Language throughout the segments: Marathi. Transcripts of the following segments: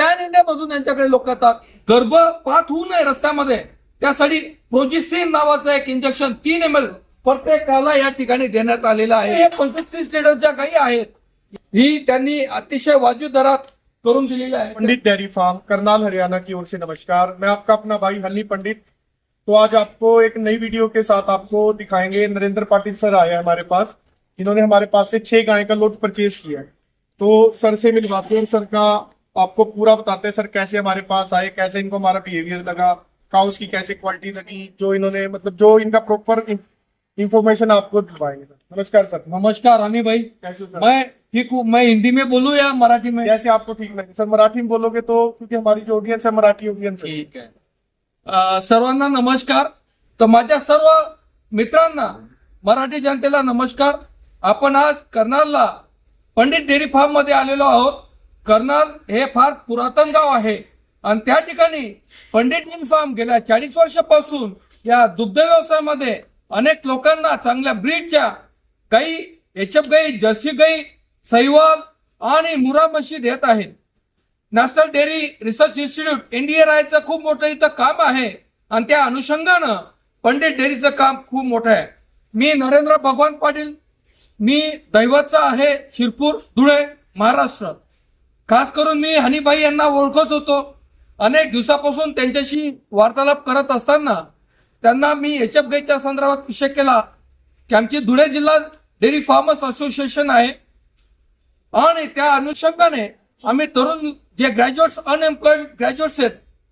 पॅन इंडिया मधून यांच्याकडे लोक येतात. गर्भपात होऊ नये रस्त्यामध्ये. त्यासाठी प्रोजिसिन नावाचं एक इंजेक्शन तीन एम एल प्रत्येकाला या ठिकाणी देण्यात आलेलं आहे. पंचवीस पंचवीस लिटरच्या गायी आहेत. ही त्यांनी अतिशय वाजवी दरात करून दिलेली आहे. पंडित डेयरी फार्म करनाल हरियाणा की ओर से नमस्कार. मैं आपका अपना भाई हनी पंडित. तो आज आपको एक नई वीडियो के साथ आपको दिखाएंगे नरेंद्र पाटिल सर आए हैं हमारे पास। इन्होंने हमारे पास से छह गाय का लोट परचेज किया है। तो सर से मिलवाते हैं। सर का आपको पूरा बताते हैं सर कैसे हमारे पास आए कैसे इनको हमारा बिहेवियर लगा काउस की कैसे क्वालिटी लगी जो इन्होंने मतलब जो इनका प्रॉपर इंफॉर्मेशन आपको दिलवाएंगे सर। नमस्कार सर। नमस्कार हमी भाई। कैसे हो सर? मैं ठीक हूँ। मैं हिंदी में बोलूँ या मराठी में? जैसे आपको ठीक लगे। सर मराठी में बोलोगे तो क्योंकि हमारी जो ऑडियंस है मराठी ऑडियंस है। ठीक आहे अ, सर्वांना नमस्कार। तर माझ्या सर्व मित्रांना मराठी जनतेला नमस्कार. आपण आज कर्नालला पंडित डेअरी फार्ममध्ये आलेलो आहोत. कर्नाल हे फार पुरातन गाव आहे. आणि त्या ठिकाणी पंडित डेअरी फार्म गेल्या चाळीस वर्षापासून या दुग्ध व्यवसायामध्ये अनेक लोकांना चांगल्या ब्रीडच्या गाई एचएफ गाई जर्सी गाई सैवाल आणि मुरा म्हशी देत आहेत. नॅशनल डेअरी रिसर्च इन्स्टिट्यूट एनडीएरायचं खूप मोठं इथं काम आहे आणि त्या अनुषंगानं पंडित डेअरीचं काम खूप मोठं आहे. मी नरेंद्र भगवान पाटील मी दैवतचा आहे शिरपूर धुळे महाराष्ट्र. खास करून मी हनीबाई यांना ओळखत होतो. अनेक दिवसापासून त्यांच्याशी वार्तालाप करत असताना त्यांना मी एच एफ गाईच्या संदर्भात विषय केला की आमची धुळे जिल्हा डेअरी फार्मर्स असोसिएशन आहे. आणि त्या अनुषंगाने आम्ही तरुण जे ग्रॅज्युएट्स अनएम्प्लॉईड ग्रॅज्युएट्स आहेत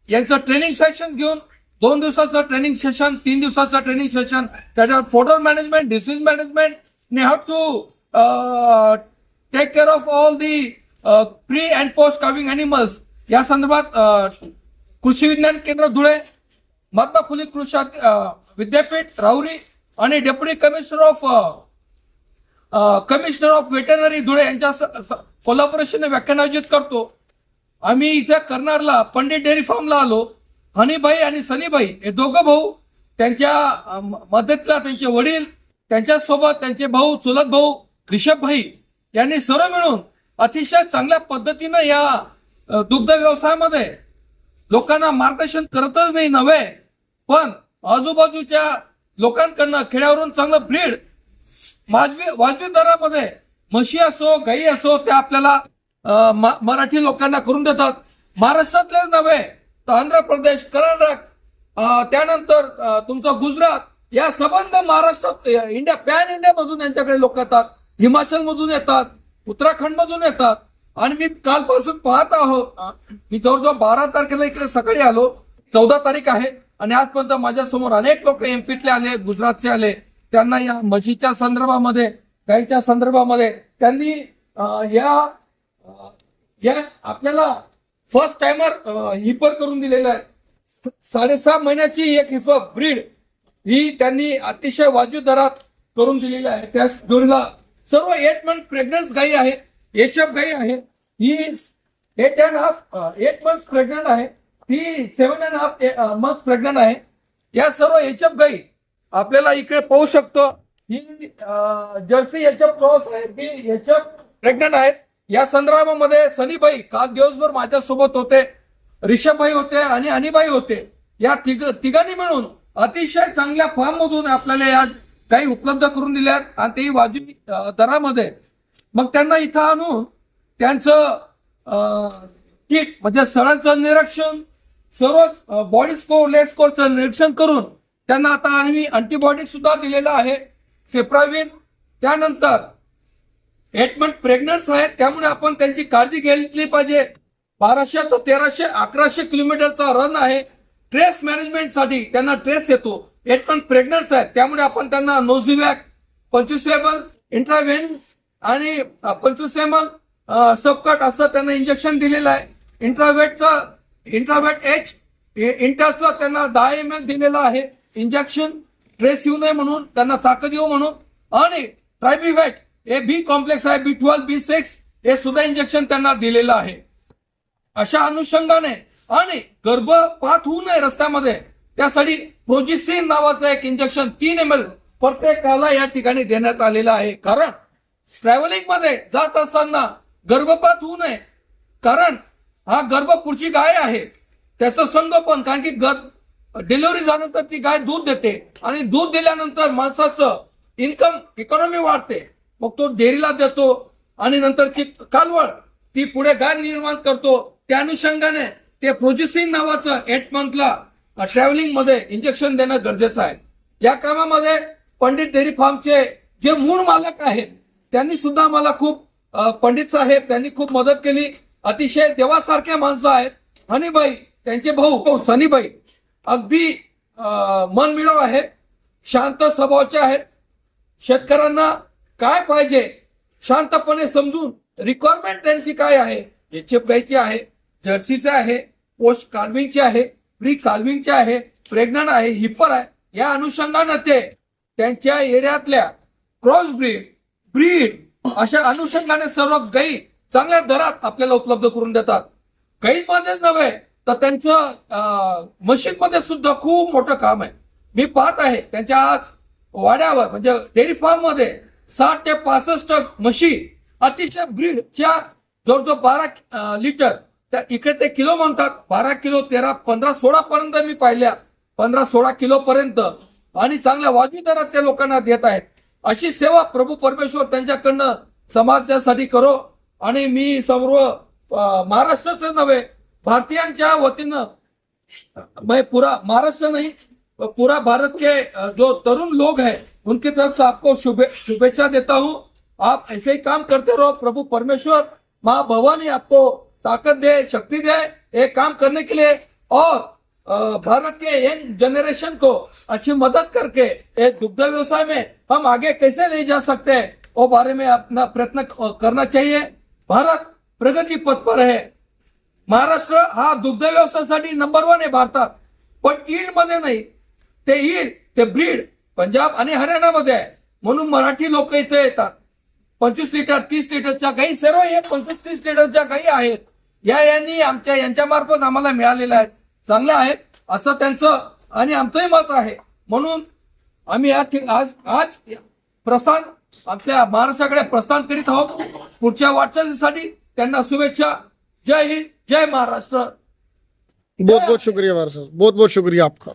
यांचं ट्रेनिंग सेशन घेऊन दोन दिवसाचं ट्रेनिंग सेशन तीन दिवसाचं ट्रेनिंग सेशन त्याच्यावर फोटो मॅनेजमेंट डिसीज मॅनेजमेंट ने have to take care of all the pre and post calving animals या संदर्भात कृषी विज्ञान केंद्र धुळे महात्मा फुले कृषी विद्यापीठ राहुरी आणि deputy commissioner of commissioner of veterinary Dhule यांच्या कोल्हापुरेशन व्याख्यान आयोजित करतो. आम्ही इथे करणारला पंडित डेअरी फार्मला आलो. हनीभाई आणि सनीभाई हे दोघं भाऊ त्यांच्या म- मदतीला त्यांचे वडील त्यांच्यासोबत त्यांचे भाऊ चुलत भाऊ रिषभ भाई यांनी सर्व मिळून अतिशय चांगल्या पद्धतीनं या दुग्ध व्यवसायामध्ये लोकांना मार्गदर्शन करतच नाही नव्हे पण आजूबाजूच्या लोकांकडनं खेड्यावरून चांगलं ब्रीड वाजवी वाजवी दरामध्ये म्हशी असो गाई असो त्या आपल्याला म- मराठी लोकांना करून देतात. महाराष्ट्रातलेच नव्हे तर आंध्र प्रदेश कर्नाटक त्यानंतर तुमचं गुजरात या संबंध महाराष्ट्रात इंडिया पॅन इंडिया मधून यांच्याकडे लोक येतात हिमाचल मधून येतात. उत्तराखंड मधून येतात. आणि मी कालपासून पाहत आहोत मी जवळजवळ बारा तारखेला इकडे सकाळी आलो. चौदा तारीख आहे. आणि आजपर्यंत माझ्यासमोर अनेक लोक एमपीतले आले गुजरातचे आले. त्यांना या म्हशीच्या संदर्भामध्ये गाईच्या संदर्भामध्ये त्यांनी या या आपल्याला फर्स्ट टाइमर हिपर करून दिलेलं आहे. साडेसहा महिन्याची एक हिफर ब्रीड ही त्यांनी अतिशय वाजवी दरात करून दिलेली आहे. त्या जोडीला सर्व एट मंथ प्रेग्नंट गाई आहे. एच एफ गाई आहे. ही eight and half eight month pregnant आहे. ही seven and half month pregnant आहे. या सर्व एच एफ गाई आपल्याला इकडे पाहू शकतो. ही जर्सी एच एफ क्रॉस आहे. ती एच एफ प्रेग्नंट आहेत. या संदर्भामध्ये सनीबाई काल दिवसभर माझ्यासोबत होते. रिषभभाई होते आणि अनिबाई होते. या तिघ तिघांनी मिळून अतिशय चांगल्या फॉर्म मधून आपल्याला या काही उपलब्ध करून दिल्यात आणि तेही वाजवी दरामध्ये. मग त्यांना इथं आणून त्यांचं किट म्हणजे सणांचं निरीक्षण सर्व बॉडी स्कोर लेग स्कोरचं निरीक्षण करून त्यांना आता आम्ही अँटीबायोटिक सुद्धा दिलेलं आहे सेप्राविन त्यानंतर एट मंथ प्रेग्नंट आहेत त्यामुळे आपण त्यांची काळजी घेतली पाहिजे. बाराशे ते तेराशे अकराशे किलोमीटरचा रन आहे. ट्रेस मॅनेजमेंटसाठी त्यांना ट्रेस येतो. एट मंथ प्रेग्नन्स आहेत. त्यामुळे आपण त्यांना नोझिवॅक पंचवीसेबल इंट्राव्हेन्स आणि पंचवीसेमल सबकट असं त्यांना इंजेक्शन दिलेलं आहे. इंट्रावेटचं इंट्रावेट एच इंटाचं त्यांना दहा एम एल दिलेलं आहे. इंजेक्शन ट्रेस येऊ नये म्हणून त्यांना ताकद येऊ म्हणून. आणि ट्रायबीव्हेट हे बी कॉम्प्लेक्स आहे बी ट्वेल्व बी सिक्स हे सुद्धा इंजेक्शन त्यांना दिलेलं आहे. अशा अनुषंगाने आणि गर्भपात होऊ नये रस्त्यामध्ये. त्यासाठी प्रोजिसिन नावाचं एक इंजेक्शन तीन एम एल प्रत्येकाला या ठिकाणी देण्यात आलेलं आहे. कारण ट्रॅव्हलिंगमध्ये जात असताना गर्भपात होऊ नये. कारण हा गर्भ पुढची गाय आहे. त्याचं संगोपन कारण की गर डिलिव्हरी झाल्यानंतर ती गाय दूध देते. आणि दूध दिल्यानंतर माणसाचं इन्कम इकॉनॉमी वाढते. मग तो डेअरीला देतो आणि नंतरची कालवड ती पुढे गाय निर्माण करतो. त्या अनुषंगाने ते प्रोजिसिन नावाचं एट मंथला ट्रॅव्हलिंगमध्ये इंजेक्शन देणं गरजेचं आहे. या कामामध्ये पंडित डेअरी फार्मचे जे मूळ मालक आहेत त्यांनी सुद्धा मला खूप पंडित साहेब त्यांनी खूप मदत केली. अतिशय देवासारख्या माणसं आहेत. हनीबाई त्यांचे भाऊ सनीबाई अगदी अ, मनमिळाव आहे शांत स्वभावाचे आहेत. शेतकऱ्यांना काय पाहिजे शांतपणे समजून रिक्वायरमेंट त्यांची काय आहे एचएफ गायची आहे जर्सीचे आहे पोस्ट कार्विंगचे आहे प्री काल्विंगचे आहे प्रेग्नंट आहे हिपर आहे या अनुषंगानं ते त्यांच्या एरियातल्या क्रॉस ब्रीड ब्रीड अशा अनुषंगाने सर्व गायी चांगल्या दरात आपल्याला उपलब्ध करून देतात. गाईमध्येच नव्हे तर त्यांचं मशीन मध्ये सुद्धा खूप मोठं काम आहे. मी पाहत आहे त्यांच्या आज वाड्यावर म्हणजे डेअरी फार्ममध्ये साठ ते पासष्ट म्हशी अतिशय ब्रीडच्या जवळजवळ बारा लिटर त्या इकडे ते किलो म्हणतात बारा किलो तेरा पंधरा सोळा पर्यंत मी पाहिल्या. पंधरा सोळा किलो पर्यंत. आणि चांगल्या वाजवी दरात त्या लोकांना देत आहेत. अशी सेवा प्रभू परमेश्वर त्यांच्याकडनं समाजासाठी करो. आणि मी सर्व महाराष्ट्राच नव्हे भारतीयांच्या वतीनं म्हणजे मैं पूरा महाराष्ट्र नहीं पूरा भारत के जो तरुण लोग हैं उनकी तरफ से आपको शुभे शुभेच्छा देता हूँ. आप ऐसे ही काम करते रहो प्रभु परमेश्वर माँ भवानी आपको ताकत दे शक्ति दे एक काम करने के लिए और भारत के यंग जनरेशन को अच्छी मदद करके एक दुग्ध व्यवसाय में हम आगे कैसे ले जा सकते हैं वो बारे में अपना प्रयत्न करना चाहिए। भारत प्रगति पथ पर है। महाराष्ट्र हा दुग्ध व्यवसायासाठी नंबर वन आहे भारतात. पण ईडमध्ये नाही. ते ईड ते ब्रीड पंजाब आणि हरियाणामध्ये आहे. म्हणून मराठी लोक इथे येतात. पंचवीस लिटर तीस लिटरच्या गाई सर्व हे पंचवीस तीस लिटरच्या गाई आहेत. या यांनी आमच्या यांच्या मार्फत आम्हाला मिळालेल्या आहेत. चांगल्या आहेत असं त्यांचं आणि आमचंही मत आहे. म्हणून आम्ही या आज आज प्रस्थान आपल्या महाराष्ट्राकडे प्रस्थान करीत आहोत. पुढच्या वाटचालीसाठी त्यांना शुभेच्छा. जय हिंद जय महाराष्ट्र. बहुत बहुत शुक्रिया वार बहुत बहुत शुक्रिया आपका.